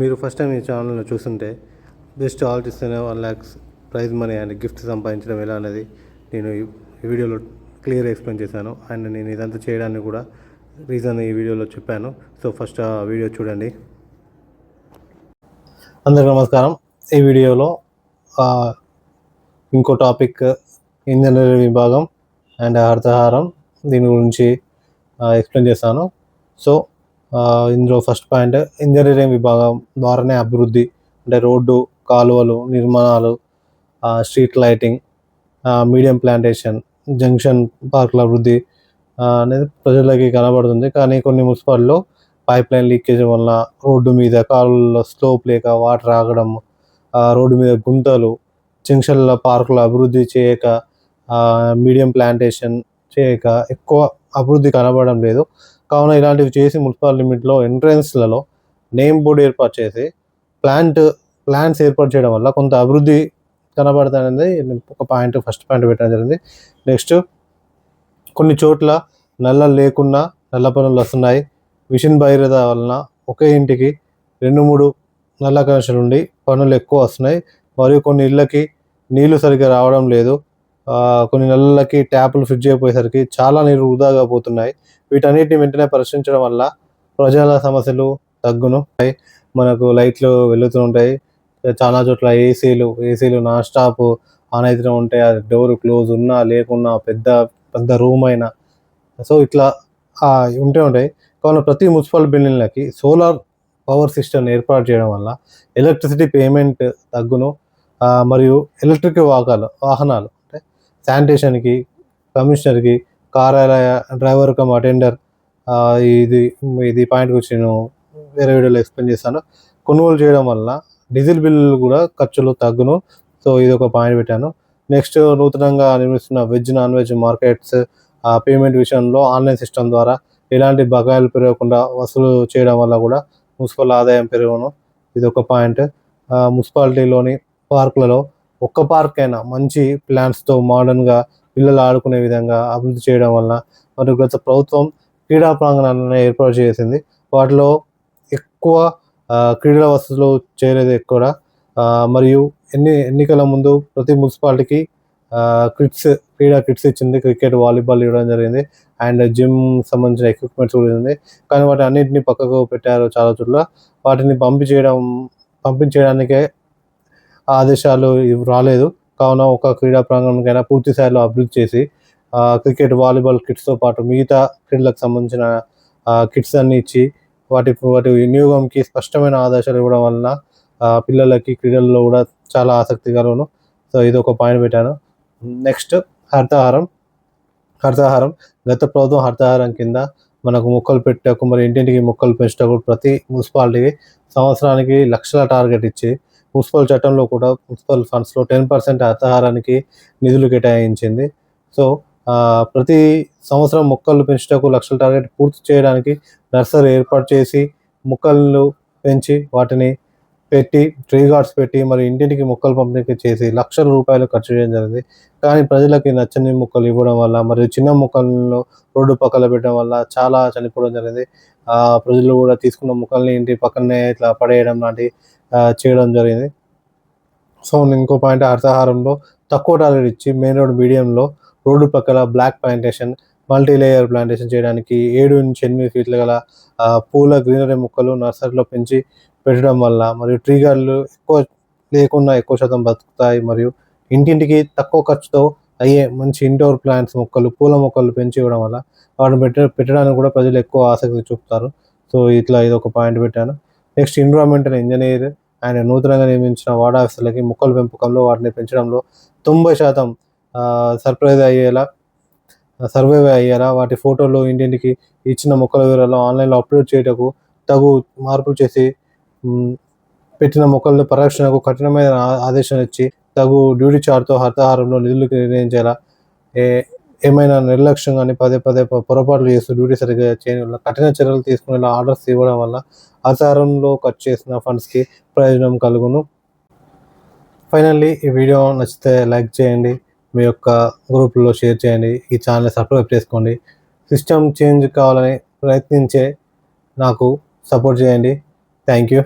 మీరు first time ఈ ఛానల్ని చూస్తుంటే బెస్ట్ ఆర్టిస్ట్ అనే one lakhs prize money and gift సంపాదించడం ఎలా అనేది నేను ఈ వీడియోలో క్లియర్ ఎక్స్ప్లెయిన్ చేశాను. అండ్ నేను ఇదంతా చేయడానికి కూడా రీజన్ ఈ వీడియోలో చెప్పాను. సో ఫస్ట్ ఆ వీడియో చూడండి. అందరికీ నమస్కారం. ఈ వీడియోలో ఇంకో టాపిక్ ఇంజనీరింగ్ విభాగం అండ్ హరితహారం దీని గురించి ఎక్స్ప్లెయిన్ చేస్తాను. సో ఇందులో ఫస్ట్ పాయింట్ ఇంజనీరింగ్ విభాగం ద్వారానే అభివృద్ధి అంటే రోడ్డు కాలువలు నిర్మాణాలు street lighting medium plantation junction పార్కుల అభివృద్ధి అనేది ప్రజలకి కనబడుతుంది. కానీ కొన్ని మున్సిపాల్లో పైప్ లైన్ లీకేజ్ వల్ల రోడ్డు మీద కాలువల్లో స్లోప్ లేక వాటర్ ఆగడం రోడ్డు మీద గుంతలు జంక్షన్ల పార్కుల అభివృద్ధి చేయక మీడియం ప్లాంటేషన్ చేయక ఎక్కువ అభివృద్ధి కనబడడం లేదు. కావున ఇలాంటివి చేసి మున్సిపల్ లిమిట్లో ఎంట్రెన్స్లలో నేమ్ బోర్డు ఏర్పాటు చేసి ప్లాంట్ ప్లాంట్స్ ఏర్పాటు చేయడం వల్ల కొంత అభివృద్ధి కనబడుతుంది ఒక పాయింట్ ఫస్ట్ పాయింట్ పెట్టడం జరిగింది. నెక్స్ట్ కొన్ని చోట్ల నల్ల లేకుండా నల్ల పనులు వస్తున్నాయి. మిషన్ భగీరథ వలన ఒకే ఇంటికి రెండు మూడు నల్ల కనెక్షన్లు ఉండి పనులు ఎక్కువ వస్తున్నాయి. మరియు కొన్ని ఇళ్ళకి నీళ్ళు సరిగ్గా రావడం లేదు. కొన్ని నెలలకి ట్యాపులు ఫిట్ చేయకపోయేసరికి చాలా నీరు వృధాగా పోతున్నాయి. వీటన్నిటిని వెంటనే పరిశీలించడం వల్ల ప్రజల సమస్యలు తగ్గును. మనకు లైట్లు వెలుగుతూ ఉంటాయి. చాలా చోట్ల ఏసీలు ఏసీలు నాన్ స్టాప్ ఆన్ అవుతూనే ఉంటాయి. అది డోర్ క్లోజ్ ఉన్నా లేకున్నా పెద్ద పెద్ద రూమ్ అయినా. సో ఇట్లా ఉంటే ఉంటాయి. కావున ప్రతి మున్సిపల్ బిల్డింగ్లకి సోలార్ పవర్ సిస్టమ్ ఏర్పాటు చేయడం వల్ల ఎలక్ట్రిసిటీ పేమెంట్ తగ్గును. మరియు ఎలక్ట్రిక్ వాహనాలు వాహనాలు శానిటేషన్కి కమిషనర్కి కార్యాలయ డ్రైవర్ కమ్ అటెండర్ ఇది ఇది పాయింట్ గురించి నేను వేరే వీడియోలో ఎక్స్ప్లెయిన్ చేస్తాను కొనుగోలు చేయడం వల్ల డీజిల్ బిల్లు కూడా ఖర్చులు తగ్గును. సో ఇది ఒక పాయింట్ పెట్టాను. నెక్స్ట్ నూతనంగా నిర్మిస్తున్న veg non veg markets payment విషయంలో ఆన్లైన్ సిస్టమ్ ద్వారా ఎలాంటి బకాయిలు పెరగకుండా వసూలు చేయడం వల్ల కూడా మున్సిపల్ ఆదాయం పెరుగును. ఇది ఒక పాయింట్. మున్సిపాలిటీలోని పార్కులలో ఒక్క పార్క్ అయినా మంచి ప్లాన్స్తో మోడర్న్గా పిల్లలు ఆడుకునే విధంగా అభివృద్ధి చేయడం వలన మరియు గత ప్రభుత్వం క్రీడా ప్రాంగణాలను ఏర్పాటు చేసింది. వాటిలో ఎక్కువ క్రీడల వసతులు చేయలేదు ఎక్కువ. మరియు ఎన్ని ఎన్నికల ముందు ప్రతి మున్సిపాలిటీకి కిట్స్ క్రీడా కిట్స్ ఇచ్చింది. క్రికెట్ వాలీబాల్ ఇవ్వడం జరిగింది. అండ్ జిమ్ సంబంధించిన ఎక్విప్మెంట్స్ కూడా ఉంది కానీ వాటి అన్నింటినీ పక్కకు పెట్టారు చాలా చోట్ల. వాటిని పంపించేయడం పంపించేయడానికే ఆదేశాలు రాలేదు. కావున ఒక క్రీడా ప్రాంగణంకైనా పూర్తి స్థాయిలో అభివృద్ధి చేసి క్రికెట్ వాలీబాల్ కిట్స్తో పాటు మిగతా క్రీడలకు సంబంధించిన కిట్స్ అన్ని ఇచ్చి వాటి వాటి వినియోగంకి స్పష్టమైన ఆదేశాలు ఇవ్వడం వలన పిల్లలకి క్రీడల్లో కూడా చాలా ఆసక్తికరను సో ఇది ఒక పాయింట్ పెట్టాను. నెక్స్ట్ హరితహారం. హరితహారం. గత ప్రభుత్వం హరితహారం కింద మనకు మొక్కలు పెట్టకు మరి ఇంటింటికి మొక్కలు పెంచేటప్పుడు ప్రతి మున్సిపాలిటీకి సంవత్సరానికి లక్షల టార్గెట్ ఇచ్చి మున్సిపల్ చట్టంలో కూడా మున్సిపల్ ఫండ్స్లో టెన్ పర్సెంట్ హరితహారానికి నిధులు కేటాయించింది. సో ప్రతి సంవత్సరం మొక్కలు పెంచుటకు లక్షల టార్గెట్ పూర్తి చేయడానికి నర్సరీ ఏర్పాటు చేసి మొక్కలను పెంచి వాటిని పెట్టి ట్రీ గార్డ్స్ పెట్టి మరి ఇంటింటికి మొక్కలు పంపిణీ చేసి లక్షల రూపాయలు ఖర్చు చేయడం జరిగింది. కానీ ప్రజలకి నచ్చని మొక్కలు ఇవ్వడం వల్ల మరియు చిన్న మొక్కలను రోడ్డు పక్కన పెట్టడం వల్ల చాలా చనిపోవడం జరిగింది. ప్రజలు కూడా తీసుకున్న మొక్కల్ని ఇంటి పక్కనే ఇట్లా పడేయడం లాంటి చేయడం జరిగింది. సో ఇంకో పాయింట్ హరితహారంలో తక్కువ టార్గెట్ ఇచ్చి మెయిన్ రోడ్ మీడియంలో రోడ్డు పక్కల block plantation multi layer plantation చేయడానికి ఏడు నుంచి ఎనిమిది ఫీట్ల గల పూల గ్రీనరీ మొక్కలు నర్సరీలో పెంచి పెట్టడం వల్ల మరియు ట్రీ గార్డులు ఎక్కువ లేకుండా ఎక్కువ శాతం బతుకుతాయి మరియు ఇంటింటికి తక్కువ ఖర్చుతో అయ్యే మంచి ఇండోర్ ప్లాంట్స్ మొక్కలు పూల మొక్కలు పెంచి ఇవ్వడం వల్ల వాటిని పెట్ట పెట్టడానికి కూడా ప్రజలు ఎక్కువ ఆసక్తి చూపుతారు. సో ఇట్లా ఇది ఒక పాయింట్ పెట్టాను. నెక్స్ట్ ఎన్విరాన్మెంటల్ ఇంజనీర్ ఆయన నూతనంగా నిర్మించిన వార్డ్ ఆఫీసర్లకి మొక్కల పెంపకంలో వాటిని పెంచడంలో తొంభై శాతం సర్ప్రైజ్ అయ్యేలా సర్వైవ్ అయ్యారా? వాటి ఫోటోలు ఇంటింటికి ఇచ్చిన మొక్కల వివరాలు ఆన్లైన్లో అప్లోడ్ చేయటకు తగు మార్పులు చేసి పెట్టిన మొక్కల పరిరక్షణకు కఠినమైన ఆదేశం ఆదేశాలు ఇచ్చి తగు డ్యూటీ చార్ట్తో హరితహారంలో నిధులు నిర్ణయించేలా ఏ ఏమైనా నిర్లక్ష్యం కానీ పదే పదే పొరపాట్లు చేస్తూ డ్యూటీ సరిగ్గా చేయడం వల్ల కఠిన చర్యలు తీసుకునేలా ఆర్డర్స్ ఇవ్వడం వల్ల హరితహారంలో ఖర్చు చేసిన ఫండ్స్కి ప్రయోజనం కలుగును. ఫైనల్లీ ఈ వీడియో నచ్చితే లైక్ చేయండి. మీ యొక్క గ్రూపుల్లో షేర్ చేయండి ఈ ఛానల్ సబ్స్క్రైబ్ చేసుకోండి. సిస్టమ్ చేంజ్ కావాలని ప్రయత్నించే నాకు సపోర్ట్ చేయండి. Thank you.